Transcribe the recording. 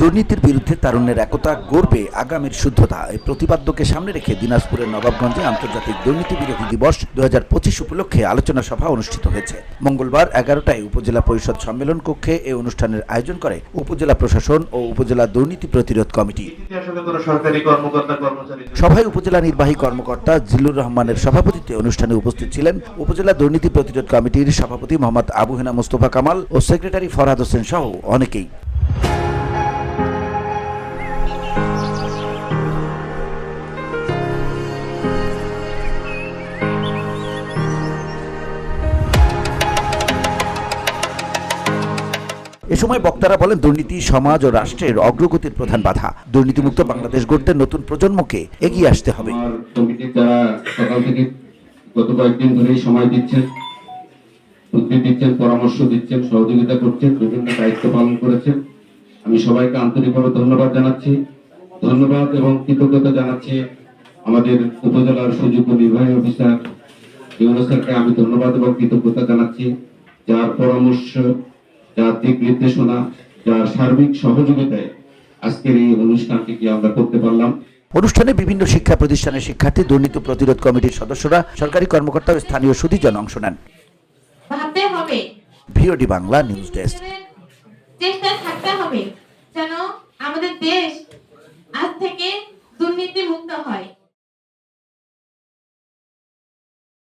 দুর্নীতির বিরুদ্ধে তারুণ্যের একতা গড়বে আগামীর শুদ্ধতা। এই প্রতিপাদ্যকে সামনে রেখে দিনাজপুরের নবাবগঞ্জে আন্তর্জাতিক দুর্নীতি বিরোধী দিবস দু হাজার পঁচিশ উপলক্ষে আলোচনা সভা অনুষ্ঠিত হয়েছে। মঙ্গলবার এগারোটায় উপজেলা পরিষদ সম্মেলন কক্ষে এই অনুষ্ঠানের আয়োজন করে উপজেলা প্রশাসন ও উপজেলা দুর্নীতি প্রতিরোধ কমিটি। সভায় উপজেলা নির্বাহী কর্মকর্তা জিল্লুর রহমানের সভাপতিত্বে অনুষ্ঠানে উপস্থিত ছিলেন উপজেলা দুর্নীতি প্রতিরোধ কমিটির সভাপতি মোহাম্মদ আবু হেনা মোস্তফা কামাল ও সেক্রেটারি ফরহাদ হোসেন সহ অনেকেই। এ সময় বক্তারা বলেন, দুর্নীতি সমাজ ও রাষ্ট্রের অগ্রগতির প্রধান বাধা। দুর্নীতিমুক্ত বাংলাদেশ গড়তে নতুন প্রজন্মকে এগিয়ে আসতে হবে। গত কয়েকদিন ধরেই সময় দিচ্ছেন দিচ্ছেন, পরামর্শ দিচ্ছেন, সহযোগিতা করছেন, বিভিন্ন দায়িত্ব পালন করেছেন। আমি সবাইকে আন্তরিকভাবে ধন্যবাদ জানাচ্ছি। ধন্যবাদ এবং কৃতজ্ঞতা জানাচ্ছি আমাদের উপজেলার সুযোগ্য নির্বাহী অফিসার স্যারকে। আমি ধন্যবাদ এবং কৃতজ্ঞতা জানাচ্ছি। যার পরামর্শ যার দিক নির্দেশনা যার সার্বিক সহযোগিতায় আজকের এই অনুষ্ঠানটিকে আমরা করতে পারলাম। অনুষ্ঠানে বিভিন্ন শিক্ষা প্রতিষ্ঠানের শিক্ষার্থী দুর্নীতি প্রতিরোধ কমিটির সদস্যরা সরকারি কর্মকর্তা ও স্থানীয় সুদীজন অংশ নেন। ভাবতে হবে। VOD Bangla news desk. চেষ্টা থাকতে হবে যেন আমাদের দেশ আজ থেকে